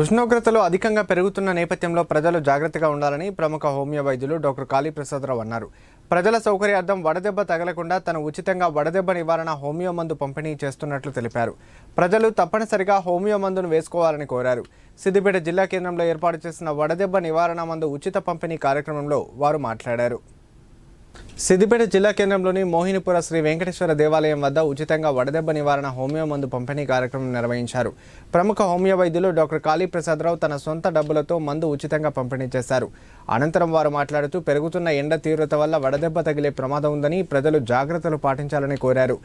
ఉష్ణోగ్రతలు అధికంగా పెరుగుతున్న నేపథ్యంలో ప్రజలు జాగ్రత్తగా ఉండాలని ప్రముఖ హోమియో వైద్యులు డాక్టర్ కాళీప్రసాదరావు అన్నారు. ప్రజల సౌకర్యార్థం వడదెబ్బ తగలకుండా తను ఉచితంగా వడదెబ్బ నివారణ హోమియో మందు పంపిణీ చేస్తున్నట్లు తెలిపారు. ప్రజలు తప్పనిసరిగా హోమియో మందును వేసుకోవాలని కోరారు. సిద్దిపేట జిల్లా కేంద్రంలో ఏర్పాటు చేసిన వడదెబ్బ నివారణ మందు ఉచిత పంపిణీ కార్యక్రమంలో వారు మాట్లాడారు. సిద్దిపేట జిల్లా కేంద్రంలోని మోహినిపుర శ్రీ వెంకటేశ్వర దేవాలయం వద్ద ఉచితంగా వడదెబ్బ నివారణ హోమియో మందు పంపిణీ కార్యక్రమం నిర్వహించారు. ప్రముఖ హోమియో వైద్యులు డాక్టర్ కాళీప్రసాదరావు తన సొంత డబ్బులతో మందు ఉచితంగా పంపిణీ చేశారు. అనంతరం వారు మాట్లాడుతూ పెరుగుతున్న ఎండ తీవ్రత వల్ల వడదెబ్బ తగిలే ప్రమాదం ఉందని ప్రజలు జాగ్రత్తలు పాటించాలని కోరారు.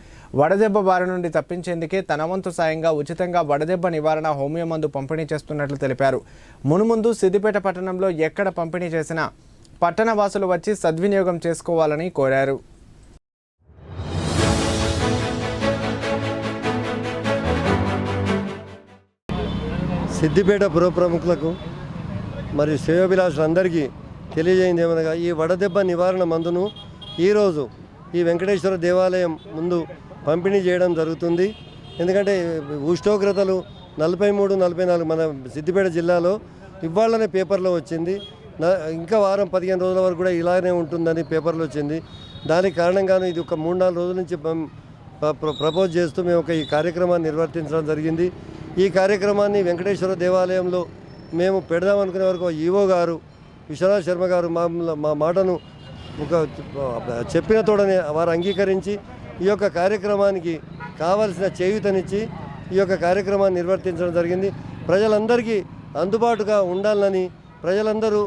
వడదెబ్బ బారి నుండి తప్పించేందుకే తన వంతు సాయంగా ఉచితంగా వడదెబ్బ నివారణ హోమియో మందు పంపిణీ చేస్తున్నట్లు తెలిపారు. మునుముందు సిద్దిపేట పట్టణంలో ఎక్కడ పంపిణీ చేసినా పట్టణ వాసులు వచ్చి సద్వినియోగం చేసుకోవాలని కోరారు. సిద్దిపేట పుర ప్రముఖులకు మరియు శ్రేయోభిలాషులందరికీ తెలియజేయింది ఏమనగా ఈ వడదెబ్బ నివారణ మందును ఈరోజు ఈ వెంకటేశ్వర దేవాలయం ముందు పంపిణీ చేయడం జరుగుతుంది. ఎందుకంటే ఉష్ణోగ్రతలు నలభై మూడు నలభై నాలుగు మన సిద్దిపేట జిల్లాలో ఇవాళనే పేపర్లో వచ్చింది. ఇంకా వారం పదిహేను రోజుల వరకు కూడా ఇలానే ఉంటుందని పేపర్లో వచ్చింది. దానికి కారణంగాను ఇది ఒక మూడు నాలుగు రోజుల నుంచి ప్రపోజ్ చేస్తూ మేము ఒక ఈ కార్యక్రమాన్ని నిర్వర్తించడం జరిగింది. ఈ కార్యక్రమాన్ని వెంకటేశ్వర దేవాలయంలో మేము పెడదాం అనుకునే వరకు ఈవో గారు విశ్వనాథ్ శర్మ గారు మా మా మాటను ఒక చెప్పిన తోడనే వారు అంగీకరించి ఈ యొక్క కార్యక్రమానికి కావలసిన చేయూతనిచ్చి ఈ యొక్క కార్యక్రమాన్ని నిర్వర్తించడం జరిగింది. ప్రజలందరికీ అందుబాటుగా ఉండాలని ప్రజలందరూ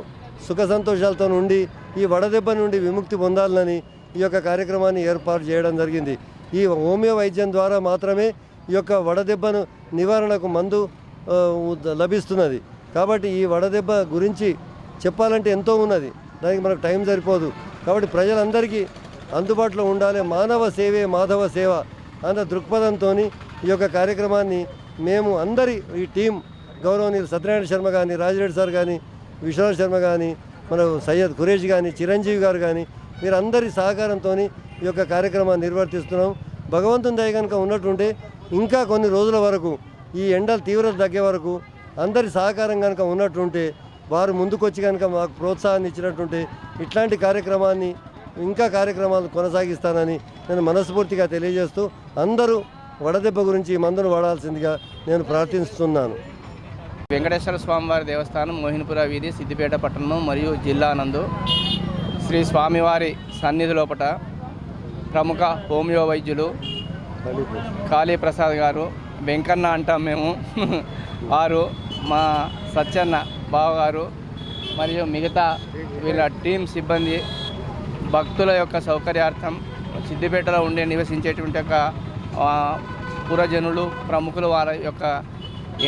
సుఖ సంతోషాలతో ఉండి ఈ వడదెబ్బ నుండి విముక్తి పొందాలని ఈ యొక్క కార్యక్రమాన్ని ఏర్పాటు చేయడం జరిగింది. ఈ హోమియో వైద్యం ద్వారా మాత్రమే ఈ యొక్క వడదెబ్బను నివారణకు మందు లభిస్తున్నది. కాబట్టి ఈ వడదెబ్బ గురించి చెప్పాలంటే ఎంతో ఉన్నది. దానికి మనకు టైం సరిపోదు. కాబట్టి ప్రజలందరికీ అందుబాటులో ఉండాలి మానవ సేవే మాధవ సేవ అన్న దృక్పథంతో ఈ యొక్క కార్యక్రమాన్ని మేము అందరి ఈ టీం గౌరవనీయులు సత్యనారాయణ శర్మ కానీ రాజిరెడ్డి సార్ కానీ విశ్వనాథ్ శర్మ కానీ మన సయ్యద్ ఖురేష్ కానీ చిరంజీవి గారు కానీ మీరందరి సహకారంతో ఈ యొక్క కార్యక్రమాన్ని నిర్వర్తిస్తున్నాం. భగవంతుని దయ కనుక ఉన్నట్టుంటే ఇంకా కొన్ని రోజుల వరకు ఈ ఎండల తీవ్రత తగ్గే వరకు అందరి సహకారం కనుక ఉన్నట్టుంటే వారు ముందుకొచ్చి కనుక మాకు ప్రోత్సాహాన్ని ఇచ్చినట్టుంటే ఇట్లాంటి కార్యక్రమాన్ని ఇంకా కార్యక్రమాలు కొనసాగిస్తానని నేను మనస్ఫూర్తిగా తెలియజేస్తూ అందరూ వడదెబ్బ గురించి మందును వాడాల్సిందిగా నేను ప్రార్థిస్తున్నాను. వెంకటేశ్వర స్వామివారి దేవస్థానం మోహినపుర వీధి సిద్దిపేట పట్టణం మరియు జిల్లా నందు శ్రీ స్వామివారి సన్నిధి లోపట ప్రముఖ హోమియో వైద్యులు కాళీప్రసాద్ గారు వెంకన్న అంటాం మేము వారు మా సత్యన్న బావగారు మరియు మిగతా వీళ్ళ టీం సిబ్బంది భక్తుల యొక్క సౌకర్యార్థం సిద్దిపేటలో ఉండే నివసించేటువంటి యొక్క పురజనులు ప్రముఖులు వారి యొక్క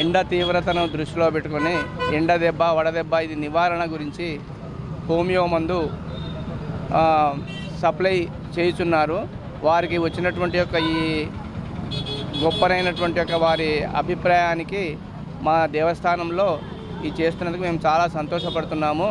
ఎండ తీవ్రతను దృష్టిలో పెట్టుకొని ఎండ దెబ్బ వడదెబ్బ ఇది నివారణ గురించి హోమియో మందు సప్లై చేయుచున్నారు. వారికి వచ్చినటువంటి యొక్క ఈ గొప్పనైనటువంటి యొక్క వారి అభిప్రాయానికి మా దేవస్థానంలో ఈ చేస్తున్నందుకు మేము చాలా సంతోషపడుతున్నాము.